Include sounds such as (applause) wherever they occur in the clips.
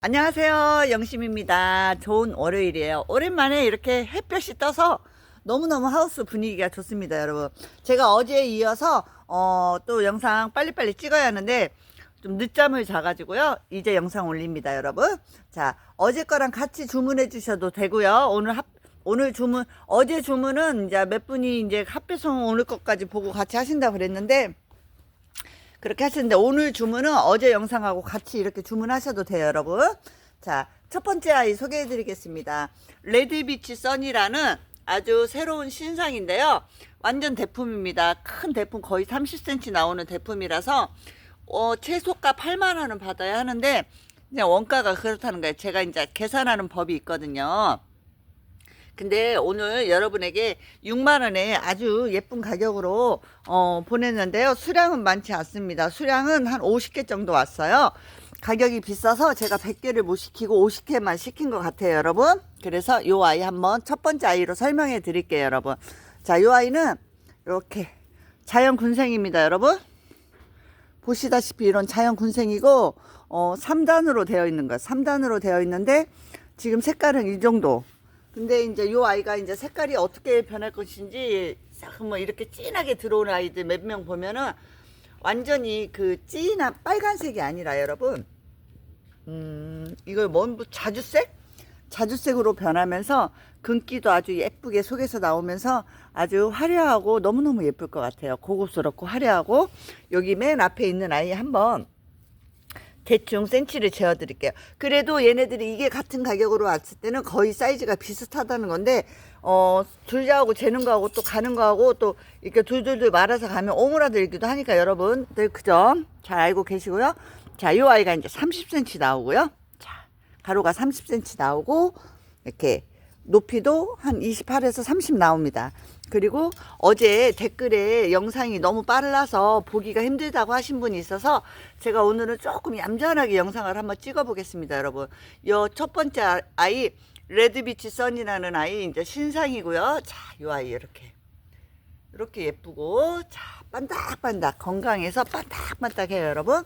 안녕하세요. 영심입니다. 좋은 월요일이에요. 오랜만에 이렇게 햇볕이 떠서 너무너무 하우스 분위기가 좋습니다, 여러분. 제가 어제에 이어서, 어, 또 영상 빨리빨리 찍어야 하는데, 좀 늦잠을 자가지고요. 이제 영상 올립니다, 여러분. 자, 어제 거랑 같이 주문해 주셔도 되고요. 오늘 합, 오늘 주문, 어제 주문은 이제 몇 분이 이제 합배송 오늘 것까지 보고 같이 하신다고 그랬는데, 그렇게 하시는데 오늘 주문은 어제 영상하고 같이 이렇게 주문하셔도 돼요, 여러분. 자, 첫 번째 아이 소개해 드리겠습니다. 레드비치 써니라는 아주 새로운 신상인데요. 완전 대품입니다. 큰 대품 거의 30cm 나오는 대품이라서 어, 최소가 8만 원은 받아야 하는데 그냥 원가가 그렇다는 거예요. 제가 이제 계산하는 법이 있거든요. 근데 오늘 여러분에게 6만 원에 아주 예쁜 가격으로 어, 보냈는데요. 수량은 많지 않습니다. 수량은 한 50개 정도 왔어요. 가격이 비싸서 제가 100개를 못 시키고 50개만 시킨 것 같아요, 여러분. 그래서 요 아이 한번 첫 번째 아이로 설명해 드릴게요, 여러분. 자, 요 아이는 이렇게 자연 군생입니다, 여러분. 보시다시피 이런 자연 군생이고 어 3단으로 되어 있는 거예요. 3단으로 되어 있는데 지금 색깔은 이 정도. 근데 이제 요 아이가 이제 색깔이 어떻게 변할 것인지 뭐 이렇게 진하게 들어오는 아이들 몇 명 보면은 완전히 그 진한 빨간색이 아니라 여러분 음 이걸 뭔 자주색? 자주색으로 변하면서 금기도 아주 예쁘게 속에서 나오면서 아주 화려하고 너무너무 예쁠 것 같아요. 고급스럽고 화려하고 여기 맨 앞에 있는 아이 한번 대충 센치를 재어 드릴게요. 그래도 얘네들이 이게 같은 가격으로 왔을 때는 거의 사이즈가 비슷하다는 건데 어 둘자하고 재는 거하고 또 가는 거하고 또 이렇게 둘둘둘 말아서 가면 오므라들기도 하니까 여러분들 그 점 잘 알고 계시고요. 자, 이 아이가 이제 30cm 나오고요. 자, 가로가 30cm 나오고 이렇게 높이도 한 28에서 30 나옵니다. 그리고 어제 댓글에 영상이 너무 빨라서 보기가 힘들다고 하신 분이 있어서 제가 오늘은 조금 얌전하게 영상을 한번 찍어 보겠습니다, 여러분. 요 첫 번째 아이 레드비치 선이라는 아이 이제 신상이고요. 자, 요 아이 이렇게 이렇게 예쁘고 자, 반딱반딱 건강해서 반딱반딱해요, 여러분.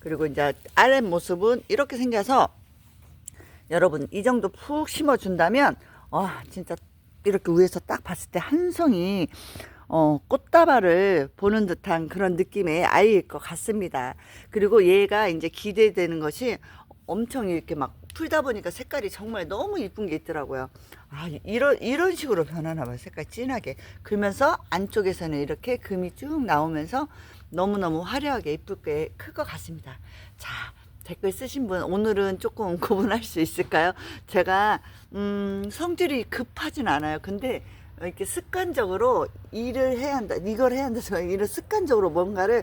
그리고 이제 아랫 모습은 이렇게 생겨서 여러분 이 정도 푹 심어 준다면 와 진짜 이렇게 위에서 딱 봤을 때 한 송이 어, 꽃다발을 보는 듯한 그런 느낌의 아이일 것 같습니다. 그리고 얘가 이제 기대되는 것이 엄청 이렇게 막 풀다 보니까 색깔이 정말 너무 이쁜 게 있더라고요. 아, 이런, 이런 식으로 변하나 봐요. 색깔 진하게. 그러면서 안쪽에서는 이렇게 금이 쭉 나오면서 너무너무 화려하게 이쁘게 클 것 같습니다. 자, 댓글 쓰신 분 오늘은 조금 (laughs) 구분할 수 있을까요? 제가 음, 성질이 급하진 않아요. 근데 이렇게 습관적으로 일을 해야 한다, 이걸 해야 한다, 저 이런 습관적으로 뭔가를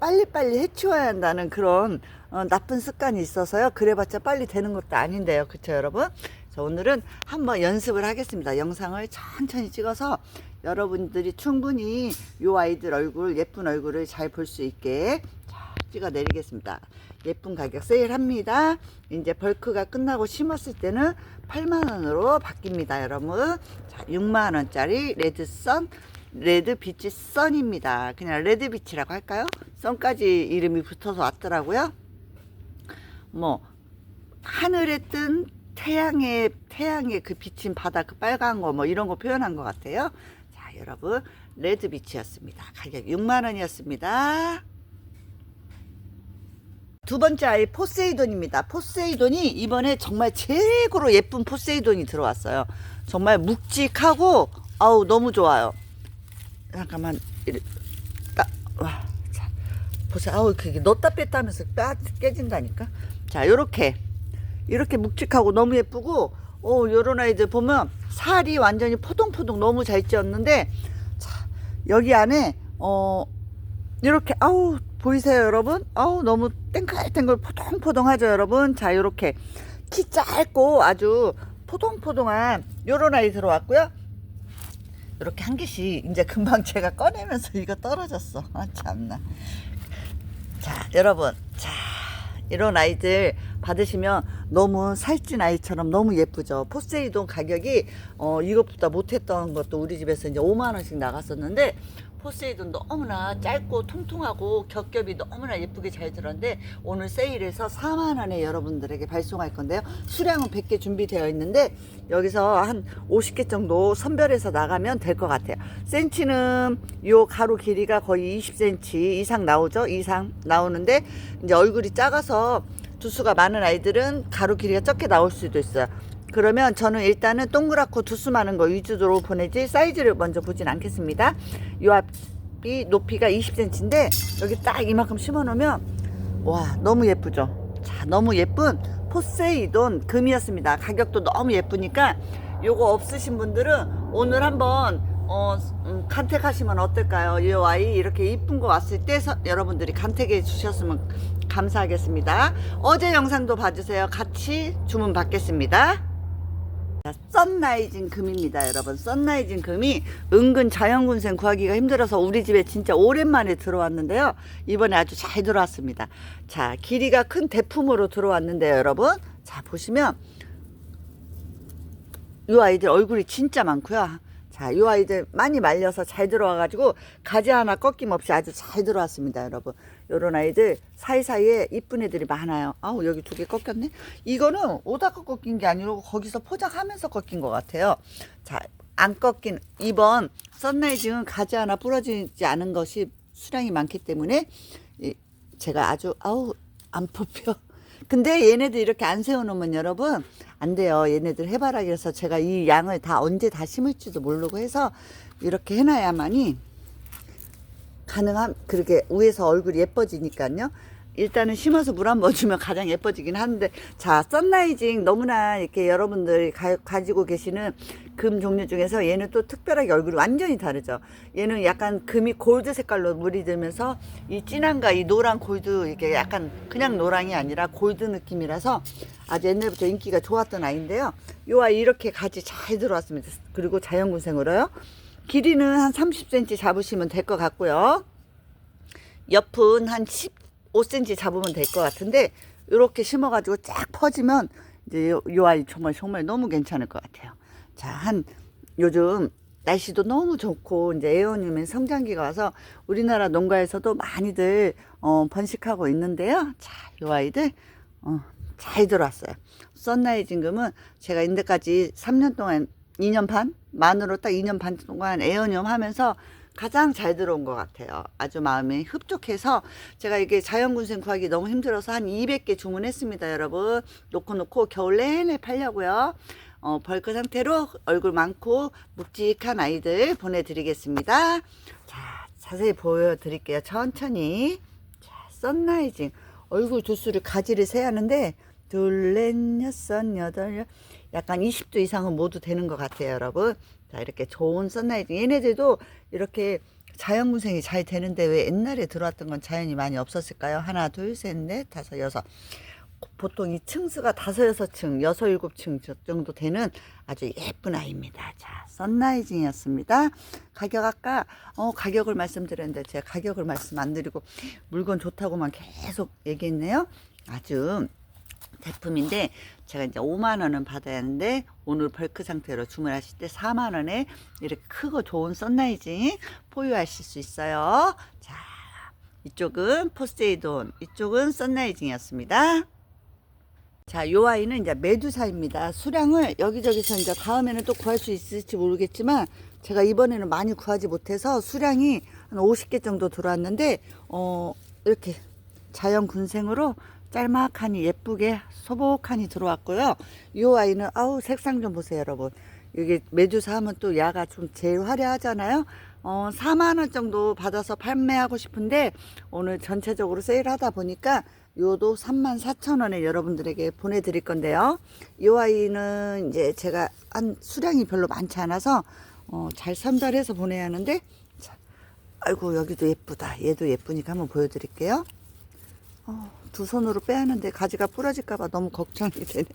빨리빨리 해치워야 한다는 그런 어, 나쁜 습관이 있어서요. 그래봤자 빨리 되는 것도 아닌데요. 그쵸, 여러분? 자, 오늘은 한번 연습을 하겠습니다. 영상을 천천히 찍어서 여러분들이 충분히 요 아이들 얼굴, 예쁜 얼굴을 잘 볼 수 있게 자, 찍어 내리겠습니다. 예쁜 가격 세일합니다. 이제 벌크가 끝나고 심었을 때는 8만원으로 바뀝니다, 여러분. 자, 6만원짜리 레드선, 레드비치 선입니다. 그냥 레드비치라고 할까요? 선까지 이름이 붙어서 왔더라고요. 뭐, 하늘에 뜬 태양의, 태양의 그 비친 바다 그 빨간 거 뭐 이런 거 표현한 것 같아요. 자, 여러분. 레드 비치였습니다. 가격 6만 원이었습니다. 두 번째 아이 포세이돈입니다. 포세이돈이 이번에 정말 최고로 예쁜 포세이돈이 들어왔어요. 정말 묵직하고 아우 너무 좋아요. 잠깐만 이리, 딱, 와, 자, 보세요. 아우 그게 넣었다 뺐다 하면서 빠 깨진다니까. 자, 요렇게 이렇게 묵직하고 너무 예쁘고 오 요런 아이들 보면 살이 완전히 포동포동 너무 잘 찌었는데 자, 여기 안에 어 이렇게 아우 보이세요 여러분? 아우 너무 땡글땡글 포동포동하죠 여러분? 자 요렇게 키 짧고 아주 포동포동한 요런 아이 들어왔고요 이렇게 한 개씩 이제 금방 제가 꺼내면서 (laughs) 이거 떨어졌어 아 참나 자 여러분 자 이런 아이들 받으시면 너무 살찐 아이처럼 너무 예쁘죠. 포세이돈 가격이 어 이것보다 못했던 것도 우리 집에서 이제 5만 원씩 나갔었는데 포세이돈 너무나 짧고 통통하고 겹겹이 너무나 예쁘게 잘 들었는데 오늘 세일해서 4만 원에 여러분들에게 발송할 건데요. 수량은 100개 준비되어 있는데 여기서 한 50개 정도 선별해서 나가면 될 것 같아요. 센치는 요 가로 길이가 거의 20cm 이상 나오죠. 이상 나오는데 이제 얼굴이 작아서 두수가 많은 아이들은 가로 길이가 적게 나올 수도 있어요. 그러면 저는 일단은 동그랗고 두수 많은 거 위주로 보내지 사이즈를 먼저 보진 않겠습니다. 요 앞이 높이가 20cm인데 여기 딱 이만큼 심어 놓으면 와 너무 예쁘죠. 자 너무 예쁜 포세이돈 금이었습니다. 가격도 너무 예쁘니까 요거 없으신 분들은 오늘 한번 어, 음, 간택하시면 어떨까요? 이 아이 이렇게 이쁜 거 왔을 때 서, 여러분들이 간택해 주셨으면 감사하겠습니다. 어제 영상도 봐주세요. 같이 주문 받겠습니다. 자, 썬라이징 금입니다, 여러분. 썬라이징 금이 은근 자연군생 구하기가 힘들어서 우리 집에 진짜 오랜만에 들어왔는데요. 이번에 아주 잘 들어왔습니다. 자, 길이가 큰 대품으로 들어왔는데요, 여러분. 자, 보시면 이 아이들 얼굴이 진짜 많고요. 자, 이 아이들 많이 말려서 잘 들어와가지고 가지 하나 꺾임없이 아주 잘 들어왔습니다, 여러분. 요런 아이들 사이사이에 이쁜 애들이 많아요. 아우, 여기 두 개 꺾였네? 이거는 오다가 꺾인 게 아니고 거기서 포장하면서 꺾인 것 같아요. 자, 안 꺾인 이번 썬라이징은 가지 하나 부러지지 않은 것이 수량이 많기 때문에 이- 제가 아주 아우 안 뽑혀. (laughs) 근데 얘네들 이렇게 안 세워놓으면 여러분 안 돼요. 얘네들 해바라기라서 제가 이 양을 다 언제 다 심을지도 모르고 해서 이렇게 해놔야만이 가능한 그렇게 위에서 얼굴이 예뻐지니까요. 일단은 심어서 물 한 번 주면 가장 예뻐지긴 하는데 자 썬라이징 너무나 이렇게 여러분들이 가, 가지고 계시는 금 종류 중에서 얘는 또 특별하게 얼굴이 완전히 다르죠. 얘는 약간 금이 골드 색깔로 물이 들면서 이 진한가 이 노란 골드 이게 약간 그냥 노랑이 아니라 골드 느낌이라서 아주 옛날부터 인기가 좋았던 아이인데요. 요 아이 이렇게 가지 잘 들어왔습니다. 그리고 자연군생으로요. 길이는 한 30cm 잡으시면 될 것 같고요. 옆은 한 15cm 잡으면 될 것 같은데 이렇게 심어가지고 쫙 퍼지면 이제 요, 요 아이 정말 정말 너무 괜찮을 것 같아요. 자, 한 요즘 날씨도 너무 좋고 이제 에어님의 성장기가 와서 우리나라 농가에서도 많이들 어, 번식하고 있는데요. 자, 요 아이들 어, 잘 들어왔어요. 썬라이징 금은 제가 인데까지 3년 동안 2년 반 만으로 딱 2년 반 동안 에어니엄 하면서 가장 잘 들어온 것 같아요. 아주 마음이 흡족해서 제가 이게 자연군생 구하기 너무 힘들어서 한 200개 주문했습니다, 여러분. 놓고 놓고 겨울 내내 팔려고요. 어, 벌크 상태로 얼굴 많고 묵직한 아이들 보내드리겠습니다. 자, 자세히 보여드릴게요. 천천히. 자, 썬라이징. 얼굴 두수를 가지를 세야 하는데 둘, 넷, 여섯, 여덟, 여- 약간 20도 이상은 모두 되는 것 같아요, 여러분. 자, 이렇게 좋은 썬라이징. 얘네들도 이렇게 자연군생이 잘 되는데 왜 옛날에 들어왔던 건 자연이 많이 없었을까요? 하나, 둘, 셋, 넷, 다섯, 여섯. 보통 이 층수가 다섯, 여섯 층, 여섯, 일곱 층 정도 되는 아주 예쁜 아이입니다. 자, 썬라이징이었습니다. 가격 아까, 어, 가격을 말씀드렸는데 제가 가격을 말씀 안 드리고 물건 좋다고만 계속 얘기했네요. 아주 제품인데 제가 이제 5만 원은 받아야 하는데 오늘 벌크 상태로 주문하실 때 4만 원에 이렇게 크고 좋은 썬라이징 포유하실 수 있어요. 자, 이쪽은 포세이돈, 이쪽은 썬라이징이었습니다. 자, 요 아이는 이제 메두사입니다. 수량을 여기저기서 이제 다음에는 또 구할 수 있을지 모르겠지만 제가 이번에는 많이 구하지 못해서 수량이 한 50개 정도 들어왔는데 어, 이렇게 자연 군생으로 짤막하니 예쁘게 소복하니 들어왔고요. 이 아이는 아우 색상 좀 보세요, 여러분. 이게 메두사 하면 또 야가 좀 제일 화려하잖아요. 어, 4만 원 정도 받아서 판매하고 싶은데 오늘 전체적으로 세일하다 보니까 요도 3만 4천 원에 여러분들에게 보내드릴 건데요. 이 아이는 이제 제가 한 수량이 별로 많지 않아서 어, 잘 선별해서 보내야 하는데 자, 아이고 여기도 예쁘다. 얘도 예쁘니까 한번 보여드릴게요. 어, 두 손으로 빼야 하는데 가지가 부러질까봐 너무 걱정이 되네.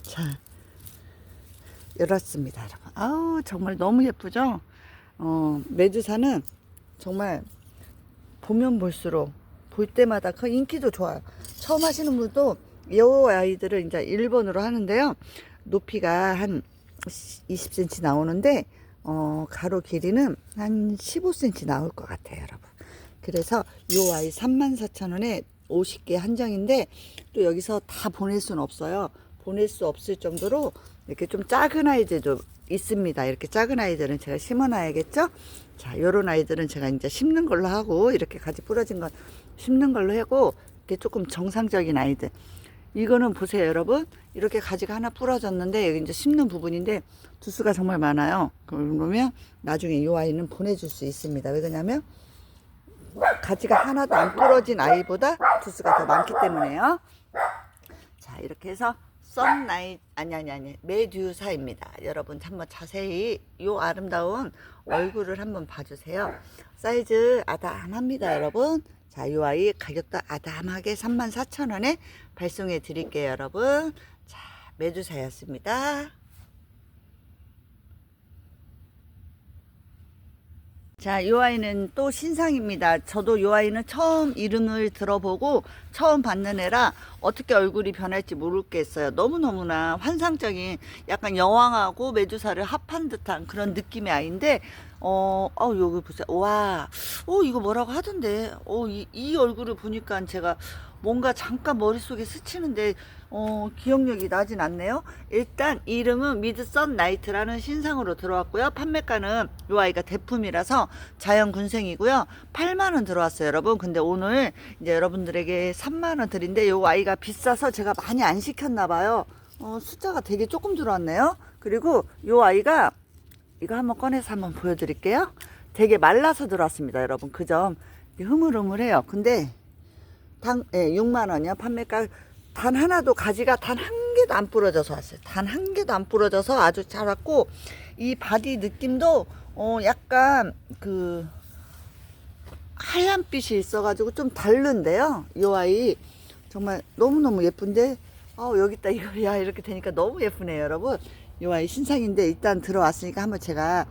자, 열었습니다, 여러분. 아우 정말 너무 예쁘죠? 어, 메두사는 정말 보면 볼수록 볼 때마다 그 인기도 좋아요. 처음 하시는 분도 이 아이들을 이제 1번으로 하는데요. 높이가 한 20cm 나오는데 어, 가로 길이는 한 15cm 나올 것 같아요, 여러분. 그래서 요 아이 34,000원에 50개 한정인데 또 여기서 다 보낼 수는 없어요. 보낼 수 없을 정도로 이렇게 좀 작은 아이들도 있습니다. 이렇게 작은 아이들은 제가 심어놔야겠죠? 자, 요런 아이들은 제가 이제 심는 걸로 하고 이렇게 가지 부러진 건 심는 걸로 하고 이렇게 조금 정상적인 아이들. 이거는 보세요, 여러분. 이렇게 가지가 하나 부러졌는데 여기 이제 심는 부분인데 두수가 정말 많아요. 그러면 나중에 이 아이는 보내줄 수 있습니다. 왜 그러냐면 가지가 하나도 안 부러진 아이보다 두수가 더 많기 때문에요. 자, 이렇게 해서 썬라이 아니 아니 아니 메듀사입니다. 여러분 한번 자세히 이 아름다운 얼굴을 한번 봐주세요. 사이즈 아담합니다, 여러분. 자, 이 아이 가격도 아담하게 34,000원에 발송해 드릴게요, 여러분. 자, 메두사였습니다. 자, 이 아이는 또 신상입니다. 저도 이 아이는 처음 이름을 들어보고 처음 봤는 애라 어떻게 얼굴이 변할지 모르겠어요. 너무너무나 환상적인 약간 여왕하고 메두사를 합한 듯한 그런 느낌의 아이인데, 어, 어, 여기 보세요. 와, 어, 이거 뭐라고 하던데. 어, 이, 이 얼굴을 보니까 제가 뭔가 잠깐 머릿속에 스치는데, 어, 기억력이 나진 않네요. 일단 이름은 미드선 나이트라는 신상으로 들어왔고요. 판매가는 이 아이가 대품이라서 자연 군생이고요. 8만 원 들어왔어요, 여러분. 근데 오늘 이제 여러분들에게 3만 원 드린데 이 아이가 비싸서 제가 많이 안 시켰나 봐요. 어, 숫자가 되게 조금 들어왔네요. 그리고 이 아이가 이거 한번 꺼내서 한번 보여드릴게요. 되게 말라서 들어왔습니다, 여러분. 그 점 흐물흐물해요. 근데 당, 예, 6만 원이요. 판매가 단 하나도 가지가 단 한 개도 안 부러져서 왔어요. 단 한 개도 안 부러져서 아주 잘 왔고 이 바디 느낌도 어 약간 그 하얀 빛이 있어가지고 좀 다른데요. 이 아이 정말 너무너무 예쁜데 어 여기 있다 이거 야 이렇게 되니까 너무 예쁘네요 여러분 이 아이 신상인데 일단 들어왔으니까 한번 제가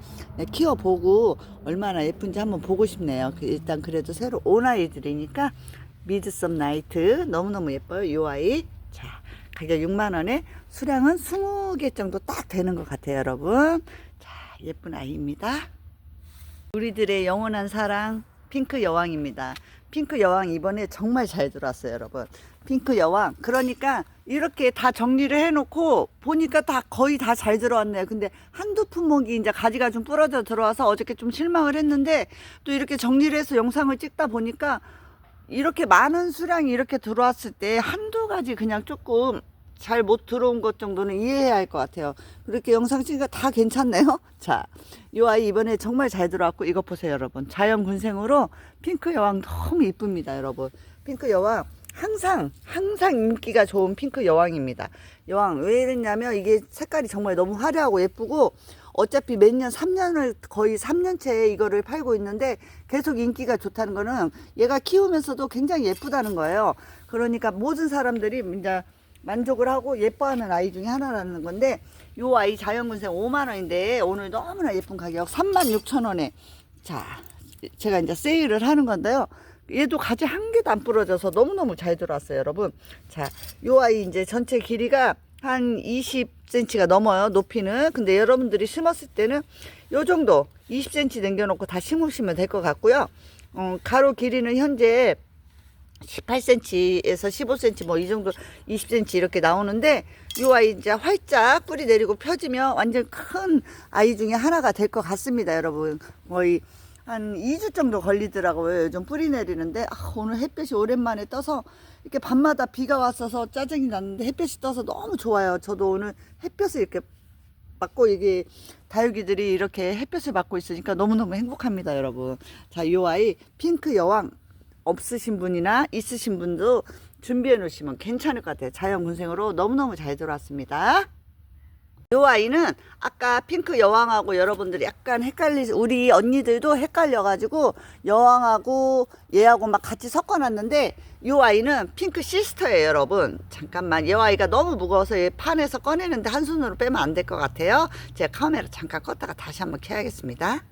키워보고 얼마나 예쁜지 한번 보고 싶네요 그 일단 그래도 새로 온 아이들이니까 미드썸 나이트 너무너무 예뻐요 이 아이 자 가격 6만원에 수량은 20개 정도 딱 되는 것 같아요 여러분 자 예쁜 아이입니다 우리들의 영원한 사랑 핑크 여왕입니다. 핑크 여왕 이번에 정말 잘 들어왔어요, 여러분. 핑크 여왕. 그러니까 이렇게 다 정리를 해놓고 보니까 다 거의 다 잘 들어왔네요. 근데 한두 품목이 이제 가지가 좀 부러져 들어와서 어저께 좀 실망을 했는데 또 이렇게 정리를 해서 영상을 찍다 보니까 이렇게 많은 수량이 이렇게 들어왔을 때 한두 가지 그냥 조금 잘 못 들어온 것 정도는 이해해야 할 것 같아요. 그렇게 영상 찍으니까 다 괜찮네요. (laughs) 자, 이 아이 이번에 정말 잘 들어왔고 이거 보세요, 여러분. 자연 군생으로 핑크 여왕 너무 이쁩니다, 여러분. 핑크 여왕 항상 항상 인기가 좋은 핑크 여왕입니다. 여왕 왜 이랬냐면 이게 색깔이 정말 너무 화려하고 예쁘고 어차피 몇 년, 3년을 거의 3년째 이거를 팔고 있는데 계속 인기가 좋다는 거는 얘가 키우면서도 굉장히 예쁘다는 거예요. 그러니까 모든 사람들이 이제 만족을 하고 예뻐하는 아이 중에 하나라는 건데 요 아이 자연군생 5만 원인데 오늘 너무나 예쁜 가격 3만 6천 원에 자 제가 이제 세일을 하는 건데요. 얘도 가지 한 개도 안 부러져서 너무너무 잘 들어왔어요, 여러분. 자, 요 아이 이제 전체 길이가 한 20cm가 넘어요, 높이는. 근데 여러분들이 심었을 때는 요 정도 20cm 남겨놓고 다 심으시면 될 것 같고요. 어, 가로 길이는 현재 18cm에서 15cm 뭐 이 정도 20cm 이렇게 나오는데 이 아이 이제 활짝 뿌리 내리고 펴지면 완전 큰 아이 중에 하나가 될 것 같습니다 여러분 거의 한 2주 정도 걸리더라고요 요즘 뿌리 내리는데 아, 오늘 햇볕이 오랜만에 떠서 이렇게 밤마다 비가 왔어서 짜증이 났는데 햇볕이 떠서 너무 좋아요 저도 오늘 햇볕을 이렇게 받고 이게 다육이들이 이렇게 햇볕을 받고 있으니까 너무너무 행복합니다 여러분 자 이 아이 핑크 여왕 없으신 분이나 있으신 분도 준비해 놓으시면 괜찮을 것 같아요. 자연 군생으로 너무너무 잘 들어왔습니다. 이 아이는 아까 핑크 여왕하고 여러분들이 약간 헷갈리, 우리 언니들도 헷갈려 가지고 여왕하고 얘하고 막 같이 섞어 놨는데 이 아이는 핑크 시스터예요, 여러분. 잠깐만, 이 아이가 너무 무거워서 얘 판에서 꺼내는데 한 손으로 빼면 안 될 것 같아요. 제가 카메라 잠깐 껐다가 다시 한번 켜야겠습니다.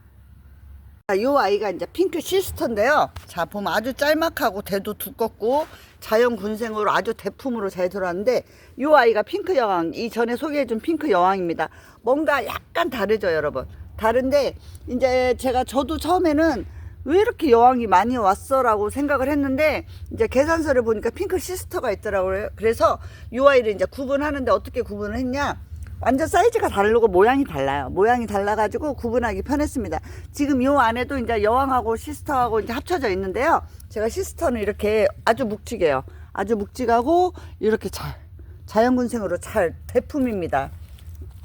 자, 요 아이가 이제 핑크 시스터인데요. 자, 보면 아주 짤막하고 대도 두껍고 자연 군생으로 아주 대품으로 잘 들어왔는데 요 아이가 핑크 여왕, 이 전에 소개해준 핑크 여왕입니다. 뭔가 약간 다르죠, 여러분. 다른데 이제 제가 저도 처음에는 왜 이렇게 여왕이 많이 왔어라고 생각을 했는데 이제 계산서를 보니까 핑크 시스터가 있더라고요. 그래서 이 아이를 이제 구분하는데 어떻게 구분을 했냐? 완전 사이즈가 다르고 모양이 달라요. 모양이 달라가지고 구분하기 편했습니다. 지금 요 안에도 이제 여왕하고 시스터하고 이제 합쳐져 있는데요. 제가 시스터는 이렇게 아주 묵직해요. 아주 묵직하고 이렇게 잘 자연군생으로 잘 대품입니다.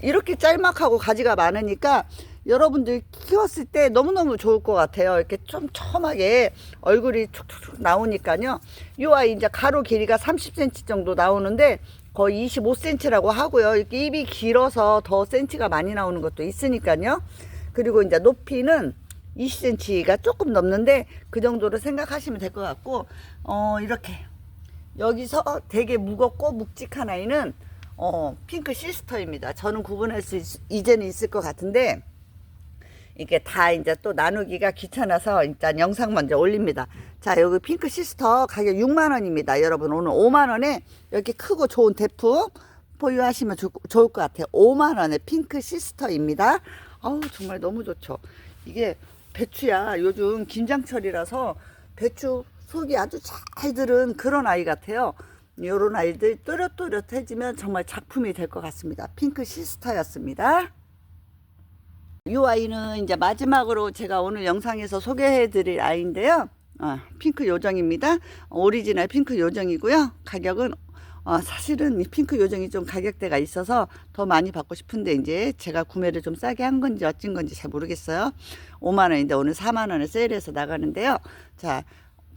이렇게 짤막하고 가지가 많으니까 여러분들 키웠을 때 너무너무 좋을 것 같아요. 이렇게 좀 첨하게 얼굴이 툭툭툭 나오니까요. 이 아이 이제 가로 길이가 30cm 정도 나오는데 거의 25cm라고 하고요. 이렇게 입이 길어서 더 센치가 많이 나오는 것도 있으니까요. 그리고 이제 높이는 20cm가 조금 넘는데 그 정도로 생각하시면 될 것 같고, 어, 이렇게 여기서 되게 무겁고 묵직한 아이는 어, 핑크 시스터입니다. 저는 구분할 수 있, 이제는 있을 것 같은데 이게 다 이제 또 나누기가 귀찮아서 일단 영상 먼저 올립니다. 자, 여기 핑크 시스터 가격 6만 원입니다. 여러분 오늘 5만 원에 이렇게 크고 좋은 대품 보유하시면 좋, 좋을 것 같아요. 5만 원에 핑크 시스터입니다. 아우 정말 너무 좋죠. 이게 배추야 요즘 김장철이라서 배추 속이 아주 잘 들은 그런 아이 같아요. 요런 아이들 또렷또렷해지면 정말 작품이 될 것 같습니다. 핑크 시스터였습니다. 이 아이는 이제 마지막으로 제가 오늘 영상에서 소개해 드릴 아이인데요. 어, 핑크 요정입니다. 오리지널 핑크 요정이고요. 가격은 어, 사실은 이 핑크 요정이 좀 가격대가 있어서 더 많이 받고 싶은데 이제 제가 구매를 좀 싸게 한 건지 어찐 건지 잘 모르겠어요. 5만 원인데 오늘 4만 원에 세일해서 나가는데요. 자,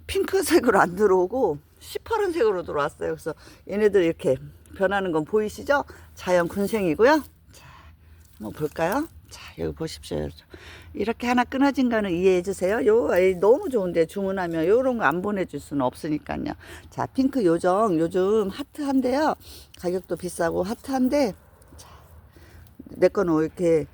핑크색으로 안 들어오고 시퍼런색으로 들어왔어요. 그래서 얘네들 이렇게 변하는 건 보이시죠? 자연 군생이고요. 자, 한번 볼까요? 자, 여기 보십시오. 이렇게 하나 끊어진 거는 이해해 주세요. 요 너무 좋은데 주문하면 요런 거 안 보내줄 수는 없으니까요. 자, 핑크 요정 요즘 핫한데요. 가격도 비싸고 자, 내 거는 왜 이렇게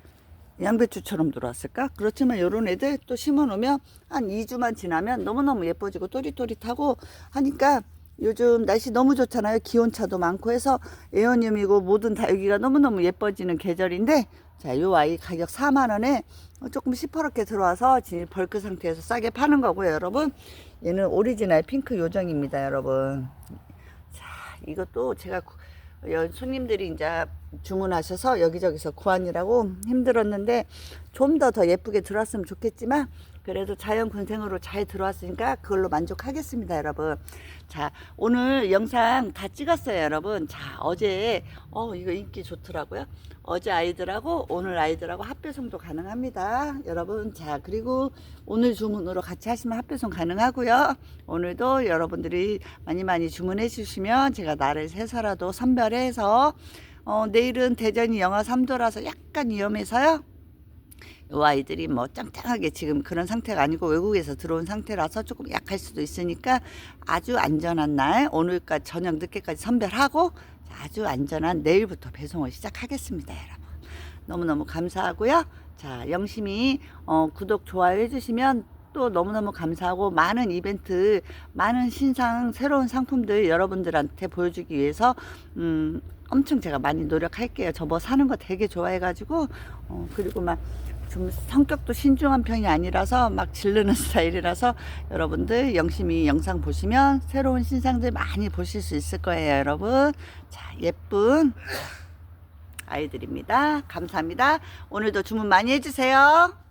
양배추처럼 들어왔을까? 그렇지만 요런 애들 또 심어 놓으면 한 2주만 지나면 너무너무 예뻐지고 또릿또릿하고 하니까 요즘 날씨 너무 좋잖아요. 기온차도 많고 해서 에어늄이고 모든 다 여기가 너무너무 예뻐지는 계절인데 자, 요 아이 가격 4만 원에 조금 시퍼렇게 들어와서 지금 벌크 상태에서 싸게 파는 거고요, 여러분. 얘는 오리지널 핑크 요정입니다, 여러분. 자, 이것도 제가 손님들이 이제 주문하셔서 여기저기서 구하느라고 힘들었는데 좀 더더 예쁘게 들어왔으면 좋겠지만 그래도 자연 군생으로 잘 들어왔으니까 그걸로 만족하겠습니다, 여러분. 자, 오늘 영상 다 찍었어요, 여러분. 자, 어제 어 이거 인기 좋더라고요. 어제 아이들하고 오늘 아이들하고 합배송도 가능합니다, 여러분. 자, 그리고 오늘 주문으로 같이 하시면 합배송 가능하고요. 오늘도 여러분들이 많이 많이 주문해 주시면 제가 나를 세서라도 선별해서 어, 내일은 대전이 영하 3도라서 약간 위험해서요. 이 아이들이 뭐 짱짱하게 지금 그런 상태가 아니고 외국에서 들어온 상태라서 조금 약할 수도 있으니까 아주 안전한 날 오늘까지 저녁 늦게까지 선별하고 아주 안전한 내일부터 배송을 시작하겠습니다, 여러분. 너무너무 감사하고요. 자, 영심이 어, 구독, 좋아요 해주시면 또 너무너무 감사하고 많은 이벤트, 많은 신상, 새로운 상품들 여러분들한테 보여주기 위해서 음, 엄청 제가 많이 노력할게요. 저 뭐 사는 거 되게 좋아해가지고 어, 그리고 막 좀 성격도 신중한 편이 아니라서 막 질르는 (laughs) 스타일이라서 여러분들 영심히 영상 보시면 새로운 신상들 많이 보실 수 있을 거예요, 여러분. 자, 예쁜 아이들입니다. 감사합니다. 오늘도 주문 많이 해주세요.